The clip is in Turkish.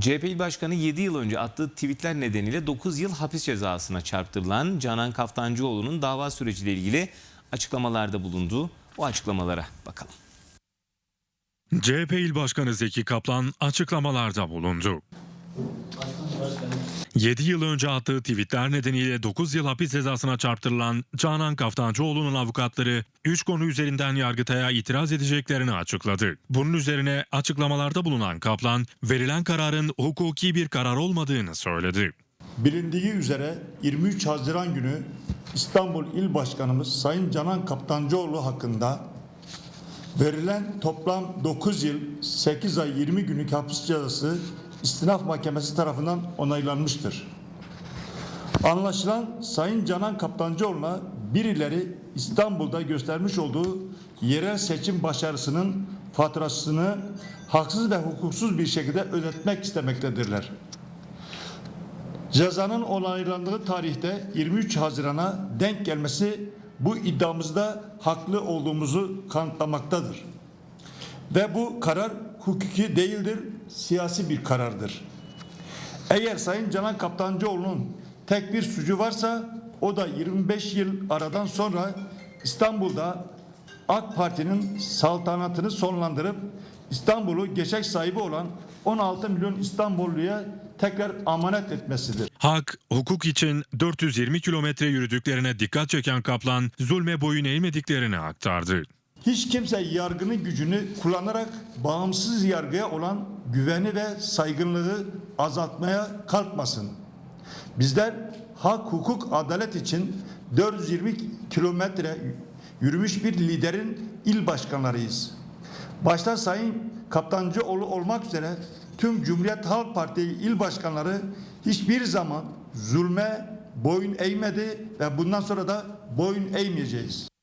CHP Başkanı 7 yıl önce attığı tweetler nedeniyle 9 yıl hapis cezasına çarptırılan Canan Kaftancıoğlu'nun dava süreciyle ilgili açıklamalarda bulundu. O açıklamalara bakalım. CHP İl Başkanı Zeki Kaplan açıklamalarda bulundu. 7 yıl önce attığı tweetler nedeniyle 9 yıl hapis cezasına çarptırılan Canan Kaftancıoğlu'nun avukatları 3 konu üzerinden Yargıtay'a itiraz edeceklerini açıkladı. Bunun üzerine açıklamalarda bulunan Kaplan, verilen kararın hukuki bir karar olmadığını söyledi. Bilindiği üzere 23 Haziran günü İstanbul İl Başkanımız Sayın Canan Kaptancıoğlu hakkında verilen toplam 9 yıl 8 ay 20 günlük hapis cezası istinaf mahkemesi tarafından onaylanmıştır. Anlaşılan Sayın Canan Kaptancıoğlu'na birileri İstanbul'da göstermiş olduğu yerel seçim başarısının faturasını haksız ve hukuksuz bir şekilde ödetmek istemektedirler. Cezanın onaylandığı tarihte 23 Haziran'a denk gelmesi bu iddiamızda haklı olduğumuzu kanıtlamaktadır. Ve bu karar hukuki değildir, siyasi bir karardır. Eğer Sayın Canan Kaptancıoğlu'nun tek bir suçu varsa o da 25 yıl aradan sonra İstanbul'da AK Parti'nin saltanatını sonlandırıp İstanbul'u geçek sahibi olan 16 milyon İstanbulluya tekrar amanet etmesidir. Hak, hukuk için 420 kilometre yürüdüklerine dikkat çeken Kaplan, zulme boyun eğmediklerini aktardı. Hiç kimse yargının gücünü kullanarak bağımsız yargıya olan güveni ve saygınlığı azaltmaya kalkmasın. Bizler hak, hukuk, adalet için 420 kilometre yürümüş bir liderin il başkanlarıyız. Başta Sayın Kaptancıoğlu olmak üzere tüm Cumhuriyet Halk Parti il başkanları hiçbir zaman zulme boyun eğmedi ve bundan sonra da boyun eğmeyeceğiz.